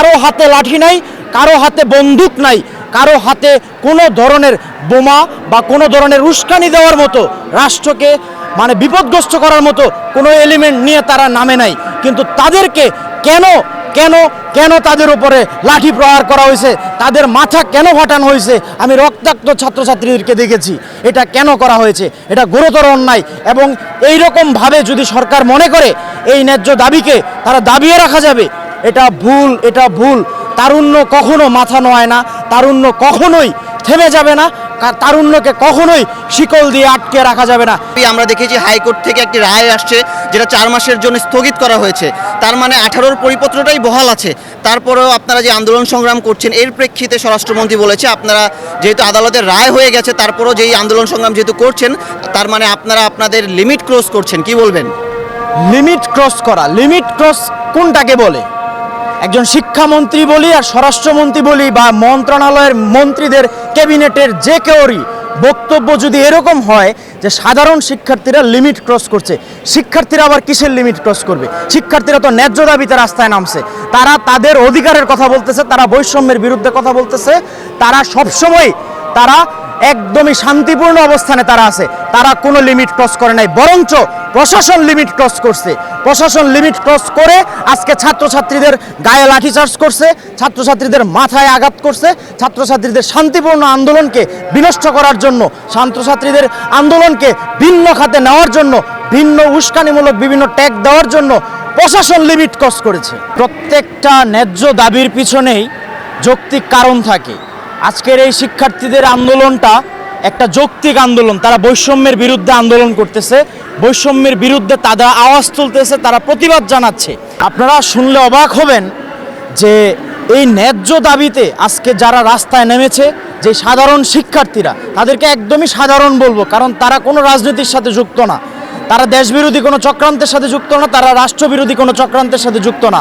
কারও হাতে লাঠি নাই, কারও হাতে বন্দুক নাই, কারও হাতে কোনো ধরনের বোমা বা কোনো ধরনের উস্কানি দেওয়ার মতো, রাষ্ট্রকে মানে বিপদগ্রস্ত করার মতো কোনো এলিমেন্ট নিয়ে তারা নামে নাই। কিন্তু তাদেরকে কেন কেন কেন তাদের উপরে লাঠি প্রহার করা হয়েছে, তাদের মাথা কেন ফাটানো হয়েছে, আমি রক্তাক্ত ছাত্রছাত্রীদেরকে দেখেছি। এটা কেন করা হয়েছে? এটা গুরুতর অন্যায়। এবং এই রকমভাবে যদি সরকার মনে করে, এই ন্যায্য দাবিকে তারা দাবিয়ে রাখা যাবে এটা ভুল এটা ভুল। তারুণ্য কখনো মাথা নোয়ায় না তারুণ্য কখনোই থেমে যাবে না তারুণ্যকে কখনোই শিকল দিয়ে আটকে রাখা যাবে না। আমরা দেখেছি হাইকোর্ট থেকে একটি রায় আসছে যেটা চার মাসের জন্য স্থগিত করা হয়েছে। তার মানে আঠারোর পরিপত্রটাই বহাল আছে। তারপরেও আপনারা যে আন্দোলন সংগ্রাম করছেন এর প্রেক্ষিতে স্বরাষ্ট্রমন্ত্রী বলেছে আপনারা যেহেতু আদালতের রায় হয়ে গেছে তারপরেও যেই আন্দোলন সংগ্রাম যেহেতু করছেন তার মানে আপনারা আপনাদের লিমিট ক্রস করছেন কি বলবেন? লিমিট ক্রস করা লিমিট ক্রস কোনটাকে বলে? একজন শিক্ষামন্ত্রী বলি আর স্বরাষ্ট্রমন্ত্রী বলি বা মন্ত্রণালয়ের মন্ত্রীদের ক্যাবিনেটের যে কেউরই বক্তব্য যদি এরকম হয় যে সাধারণ শিক্ষার্থীরা লিমিট ক্রস করছে, শিক্ষার্থীরা আবার কিসের লিমিট ক্রস করবে? শিক্ষার্থীরা তো ন্যায্য দাবিতে রাস্তায় নামছে। তারা তাদের অধিকারের কথা বলতেছে, তারা বৈষম্যের বিরুদ্ধে কথা বলতেছে, তারা সবসময় তারা একদমই শান্তিপূর্ণ অবস্থানে তারা আছে। তারা কোনো লিমিট ক্রস করে নাই, বরঞ্চ প্রশাসন লিমিট ক্রস করছে। প্রশাসন লিমিট ক্রস করে আজকে ছাত্রছাত্রীদের গায়ে লাঠিচার্জ করছে, ছাত্রছাত্রীদের মাথায় আঘাত করছে, ছাত্রছাত্রীদের শান্তিপূর্ণ আন্দোলনকে বিনষ্ট করার জন্য, ছাত্রছাত্রীদের আন্দোলনকে ভিন্ন খাতে নেওয়ার জন্য, ভিন্ন উস্কানিমূলক বিভিন্ন ট্যাগ দেওয়ার জন্য প্রশাসন লিমিট ক্রস করেছে। প্রত্যেকটা ন্যায্য দাবির পিছনেই যৌক্তিক কারণ থাকে। আজকের এই শিক্ষার্থীদের আন্দোলনটা একটা যৌক্তিক আন্দোলন। তারা বৈষম্যের বিরুদ্ধে আন্দোলন করতেছে। বৈষম্যের বিরুদ্ধে তারা আওয়াজ তুলতেছে, তারা প্রতিবাদ জানাচ্ছে। আপনারা শুনলে অবাক হবেন যে এই ন্যায্য দাবিতে আজকে যারা রাস্তায় নেমেছে, যে সাধারণ শিক্ষার্থীরা, তাদেরকে একদমই সাধারণ বলব, কারণ তারা কোনো রাজনীতির সাথে যুক্ত না। তারা দেশবিরোধী কোনো চক্রান্তের সাথে যুক্ত না, তারা রাষ্ট্রবিরোধী কোনো চক্রান্তের সাথে যুক্ত না।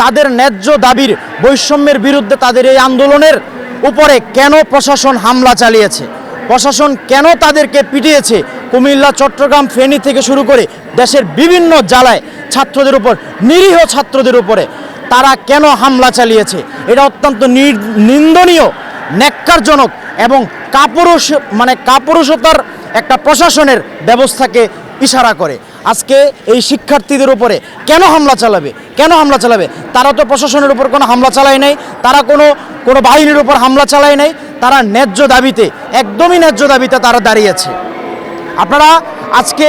তাদের ন্যায্য দাবির বৈষম্যের বিরুদ্ধে তাদের এই আন্দোলনের উপরে কেন প্রশাসন হামলা চালিয়েছে? প্রশাসন কেন তাদেরকে পিটিয়েছে? কুমিল্লা, চট্টগ্রাম, ফেনী থেকে শুরু করে দেশের বিভিন্ন জেলায় ছাত্রদের উপর, নিরীহ ছাত্রদের উপরে তারা কেন হামলা চালিয়েছে? এটা অত্যন্ত নিন্দনীয়, ন্যাক্কারজনক এবং কাপুরুষ মানে কাপুরুষতার একটা প্রশাসনের ব্যবস্থাকে ইশারা করে। আজকে এই শিক্ষার্থীদের উপরে কেন হামলা চালাবে? কেন হামলা চালাবে? তারা তো প্রশাসনের উপর কোনো হামলা চালায় নাই, তারা কোনো কোনো বাহিনীর উপর হামলা চালায় নাই, তারা ন্যায্য দাবিতে, একদমই ন্যায্য দাবিতে তারা দাঁড়িয়েছে আপনারা আজকে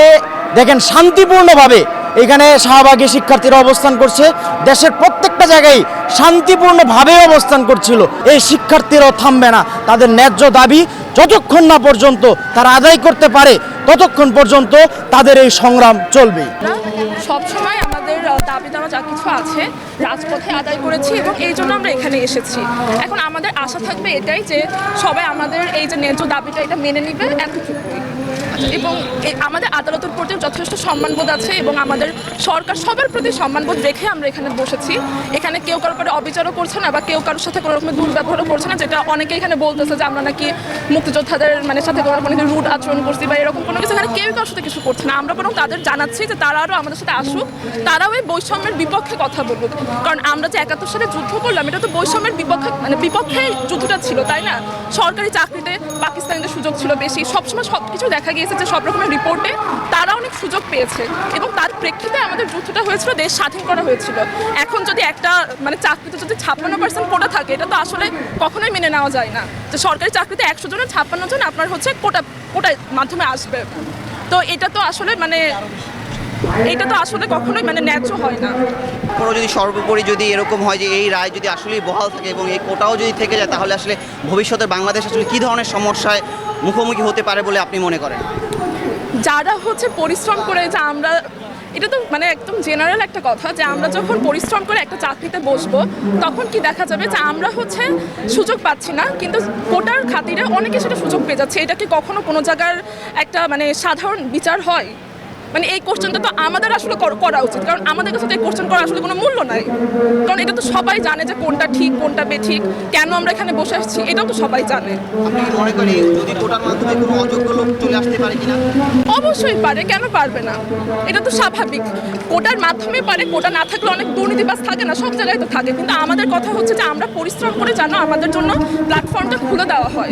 দেখেন শান্তিপূর্ণভাবে এখানে শাহবাগে শিক্ষার্থীরা অবস্থান করছে, দেশের প্রত্যেকটা জায়গায় শান্তিপূর্ণভাবে অবস্থান করছিল, এই শিক্ষার্থীরাও থামবে না, তাদের ন্যায্য দাবি যতক্ষণ না পর্যন্ত তারা আদায় করতে পারে ততক্ষণ পর্যন্ত তাদের এই সংগ্রাম চলবে। সবসময় আমাদের দাবি দেওয়া যা কিছু আছে রাজপথে আদায় করেছি এবং এই জন্য আমরা এখানে এসেছি। এখন আমাদের আশা থাকবে এটাই যে সবাই আমাদের এই যে ন্যায্য দাবিটা এটা মেনে নিবে এতটুকুই। এবং আমাদের আদালতের প্রতি যথেষ্ট সম্মানবোধ আছে এবং আমাদের সরকার সবার প্রতি সম্মানবোধ রেখে আমরা এখানে বসেছি। এখানে কেউ কারও পরে অবিচারও করছে না বা কেউ কারোর সাথে কোনো রকমের দুর্ব্যবহারও করছে না, যেটা অনেকে এখানে বলতেছে যে আমরা নাকি মুক্তিযোদ্ধাদের মানে সাথে কোনো রুট আচরণ করছি বা এরকম কোনো কিছু। এখানে কেউ কারোর সাথে কিছু করছে না। আমরা বরং তাদের জানাচ্ছি যে তারা আরও আমাদের সাথে আসুক, তারাও এই বৈষম্যের বিপক্ষে কথা বলুক। কারণ আমরা যে একাত্তর সালে যুদ্ধ করলাম, এটা তো বৈষম্যের বিপক্ষে মানে বিপক্ষে যুদ্ধটা ছিল, তাই না? সরকারি চাকরিতে পাকিস্তানিদের সুযোগ ছিল বেশি। সবসময় সব কিছু দেখা গিয়েছে যে সব রকমের রিপোর্টে তারা অনেক সুযোগ পেয়েছে এবং তার প্রেক্ষিতে আমাদের যুদ্ধটা হয়েছিল, দেশ স্বাধীন করা হয়েছিল। এখন যদি একটা মানে চাকরিতে যদি ছাপ্পান্ন পার্সেন্ট কোটা থাকে, এটা তো আসলে কখনোই মেনে নেওয়া যায় না। যে সরকারি চাকরিতে একশো জনের ছাপ্পান্ন জন আপনার হচ্ছে কোটা কোটার মাধ্যমে আসবে। তো এটা তো আসলে মানে এটা তো আসলে কখনোই মানে ন্যায্য হয় না। কোনো যদি সর্বোপরি যদি এরকম হয় যে এই রায় যদি আসলেই বহাল থাকে এবং এই কোটাও যদি থেকে যায় তাহলে আসলে ভবিষ্যতে বাংলাদেশ আসলে কী ধরনের সমস্যায় মুখোমুখি হতে পারে বলে আপনি মনে করেন? যারা হচ্ছে পরিশ্রম করে যে আমরা এটা তো মানে একদম জেনারেল একটা কথা যে আমরা যখন পরিশ্রম করে একটা চাকরিতে বসবো তখন কি দেখা যাবে যে আমরা হচ্ছে সুযোগ পাচ্ছি না কিন্তু কোটার খাতিরে অনেকে সেটা সুযোগ পেয়ে যাচ্ছে। এটা কি কখনো কোনো জায়গার একটা মানে সাধারণ বিচার হয়? মানে এই কোশ্চেনটা তো আমাদের আসলে কর- উচিত কারণ আমাদের কাছে তো এই কোশ্চেন করা আসলে কোনো মূল্য নাই। কারণ এটা তো সবাই জানে যে কোনটা ঠিক কোনটা বেঠিক কেন আমরা এখানে বসে আসছি এটাও তো সবাই জানে। অবশ্যই পারে কেন পারবে না? এটা তো স্বাভাবিক। কোটার মাধ্যমে পারে কোটা না থাকলে অনেক দুর্নীতিবাস থাকে না সব জায়গায় তো থাকে। কিন্তু আমাদের কথা হচ্ছে যে আমরা পরিশ্রম করে যেন আমাদের জন্য প্ল্যাটফর্মটা খুলে দেওয়া হয়।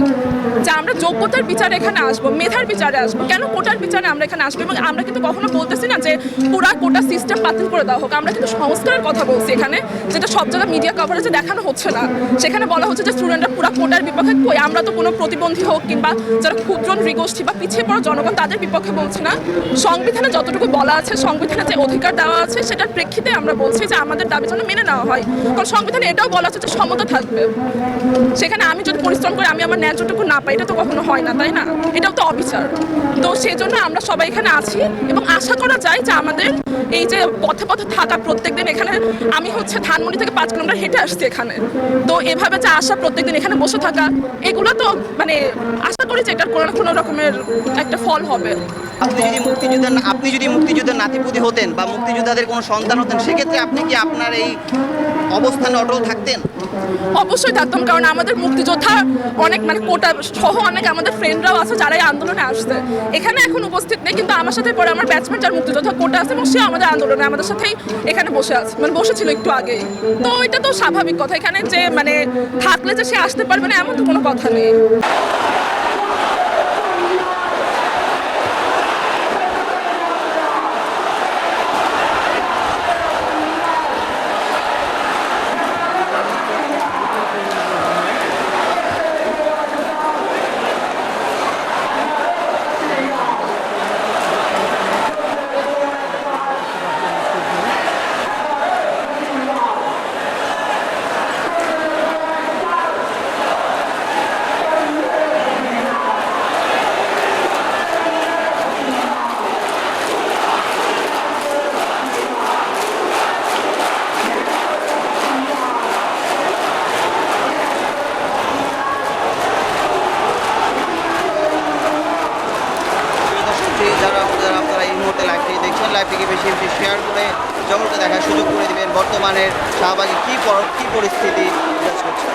যে আমরা যোগ্যতার বিচারে এখানে আসব মেধার বিচারে আসব। কেন কোটার বিচারে আমরা এখানে আসব? এবং আমরা কিন্তু কখনো বলতেছি না যে পুরা কোটা সিস্টেম বাতিল করে দেওয়া হোক। আমরা কিন্তু সংস্কারের কথা বলছি এখানে, যেটা সব জায়গায় মিডিয়া কভারেজে দেখানো হচ্ছে না। সেখানে বলা হচ্ছে যে স্টুডেন্টরা পুরা কোটার বিপক্ষে কই? আমরা তো কোনো প্রতিবন্ধী হোক কিংবা যারা ক্ষুদ্র নৃগোষ্ঠী বা পিছিয়ে পড়া জনগণ, তাদের বিপক্ষে বলছি না। সংবিধানে যতটুকু বলা আছে, সংবিধানে যে অধিকার দেওয়া আছে, সেটার প্রেক্ষিতে আমরা বলছি যে আমাদের দাবি যেন মেনে নেওয়া হয়। কারণ সংবিধানে এটাও বলা আছে যে সমতা থাকবে। সেখানে আমি যদি পরিশ্রম করে, আমি আমার ন্যায্যটুকু না পাই, এটা তো কখনো হয় না, তাই না? এটাও তো অবিচার। তো সেই জন্য আমরা সবাই এখানে আছি এবং আশা করা যায় যে আমাদের এই যে পথে পথে থাকা প্রত্যেকদিন এখানে আমি হচ্ছে ধানমন্ডি থেকে পাঁচ কিলোমিটার হেঁটে আসছি এখানে। তো এভাবে যে আসা প্রত্যেকদিন এখানে বসে থাকা এগুলো তো মানে আশা করি যে এটার কোনো না কোনো রকমের একটা ফল হবে। আপনি যদি মুক্তিযোদ্ধার আপনি যদি মুক্তিযোদ্ধার নাতিপুতি হতেন বা মুক্তিযোদ্ধাদের কোনো সন্তান হতেন সেক্ষেত্রে আপনি কি আপনার এই অবস্থানে অটল থাকতেন? অবশ্যই থাকতাম কারণ আমাদের মুক্তিযোদ্ধা অনেক মানে কোটা সহ অনেক আমাদের ফ্রেন্ডরাও আছে যারা এই আন্দোলনে আসছে। এখানে এখন উপস্থিত নেই কিন্তু আমার সাথে পরে আমার ব্যাচমেট যার মুক্তিযোদ্ধা কোটা আছে এবং সে আমাদের আন্দোলনে আমাদের সাথেই এখানে বসে আছে। মানে বসেছিল একটু আগে তো এটা তো স্বাভাবিক কথা। এখানে যে মানে থাকলে যে সে আসতে পারবে না, এমন তো কোনো কথা নেই প্রিয় দর্শক, যে যারা যারা আপনারা এই মুহূর্তে লাইভটি দেখছেন লাইভটিকে বেশি বেশি করে জগৎকে দেখার সুযোগ করে দেবেন। বর্তমানের শাহবাগে কী কী পরিস্থিতি বিরাজ করছে?